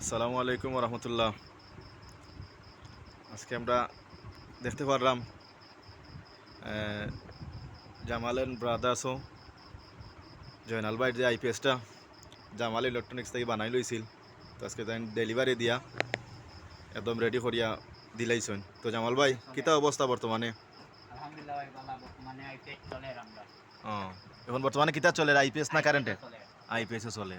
আসসালামু আলাইকুম রহমতুল্লাহ আজকে আমরা দেখতে পারলাম জামালেন ব্রাদার্সও জয়নাল ভাইয়ের যে আইপিএসটা জামাল ইলেকট্রনিক্স থেকে বানাই লইছিল। তো আজকে তাই ডেলিভারি দিয়া একদম রেডি করিয়া দিলাইছেন। তো জামাল ভাই কিতা অবস্থা বর্তমানে? আলহামদুলিল্লাহ বর্তমানে আইপিএস চলে আমরা ও এখন বর্তমানে কিতা চলে? আইপিএস না কারেন্টে চলে। আইপিএসে চলে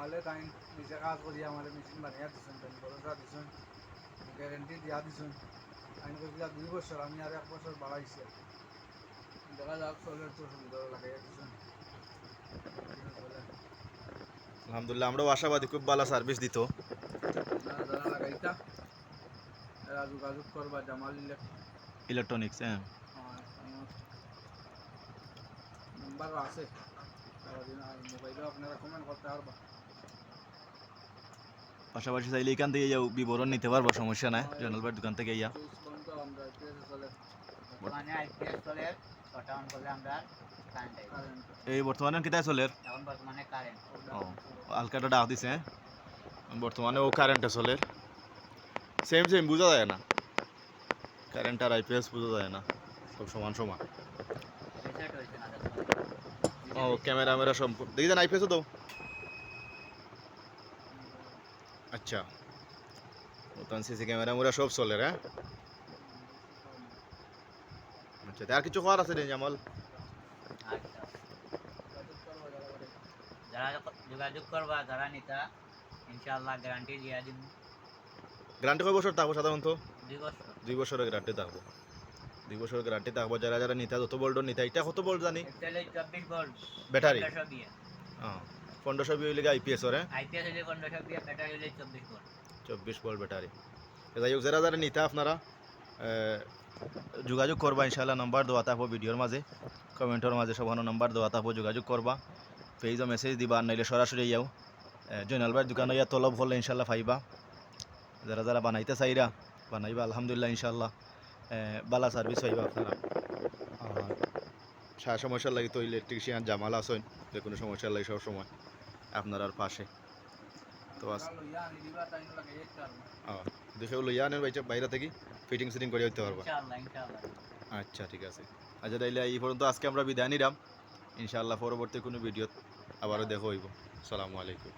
মালে তাই নিজে কাজ করি আমার মেশিন বানিয়ে দিছেন তাই ভরসা দিছেন গ্যারেন্টি দিয়া দিছেন। আমি কইলা দুই বছর আমি আর এক বছর বাড়াইছি দেখা যাক চলের তো সুন্দর লাগাই দিছেন। আলহামদুলিল্লাহ আমরাও আশাবাদী খুব ভালো সার্ভিস দিত। যারা লাগাইতা এরা যোগাযোগ করবা জামাল ইলেক ইলেকট্রনিক্স হ্যাঁ। নাম্বার আছে। মোবাইলেও আপনারা কমেন্ট করতে পারবা। পাশাপাশি চাইলে এখান থেকে যাও বিবরণ নিতে পারব সমস্যা নাই। জয়নাল ভাইয়ের দোকান থেকে ইয়া এই বর্তমানে কিতায় চলে? হালকাটা ডাক দিছে হ্যাঁ? বর্তমানে ও কারেন্টে চলে। সেম সেম বোঝা যায় না। কারেন্ট আর আইপিএস বোঝা যায় না। সব সমান সমান। ও ক্যামেরা ম্যামেরা সব দেখি দেন আইপিএসও দাও আচ্ছা। নতুন সিসি ক্যামেরা মুরা সব চলে হ্যাঁ আচ্ছা আর কিছু করার আছে রে জামাল? যারা যোগাযোগ করবা যারা নিতা ইনশাআল্লাহ গ্যারান্টি দিয়ে দিন গ্যারান্টি কয় বছর থাকব সাধারণত? দুই বছর। দুই বছরের গ্যারান্টি থাকব। দুই বছরের গ্যারান্টি থাকব যারা যারা নিতা যত বোল্ট নিতা এটা কত বোল্ট জানি? চব্বিশ ভোল্ট ব্যাটারি হ্যাঁ পনেরোশো বিয়ে হইলে আইপিএস ওরে? আইপিএস হলে পনেরোশো বিয়ে ব্যাটারি হলে চব্বিশ ভোল্ট। চব্বিশ ভোল্ট ব্যাটারি। যাই হোক যারা যারা নিতা আপনারা যোগাযোগ করবা ইনশাল্লাহ নাম্বার দেওয়া থাকব ভিডিওর মাঝে কমেন্টের মাঝে সবানো নাম্বার দেওয়া থাকব যোগাযোগ করবা পেজও মেসেজ দিবা নাইলে সরাসরি যাও। জয়নাল ভাইয়ের দোকানে ইয়া তলব হলে ইনশাল্লাহ পাইবা। যারা যারা বানাইতে চাইরা বানাইবা আলহামদুলিল্লাহ ইনশাল্লাহ বালা সার্ভিস পাইবা আপনারা। আর সমস্যার লাগে তো ইলেকট্রিশিয়ান জামাল আসেন যে কোনো সমস্যার লাগে সব সময় আপনার পাশে। তো আস লইয়া আনেন বাইচা বাইরে থেকে ফিটিং সিটিং করে দিতে পারবা। আচ্ছা ঠিক আছে। আচ্ছা তাইলে এই পর্যন্ত আজকে আমরা বিদায় নিলাম। ইনশাআল্লাহ পরবর্তী কোনো ভিডিও আবারও দেখো হইব। সালামু আলাইকুম।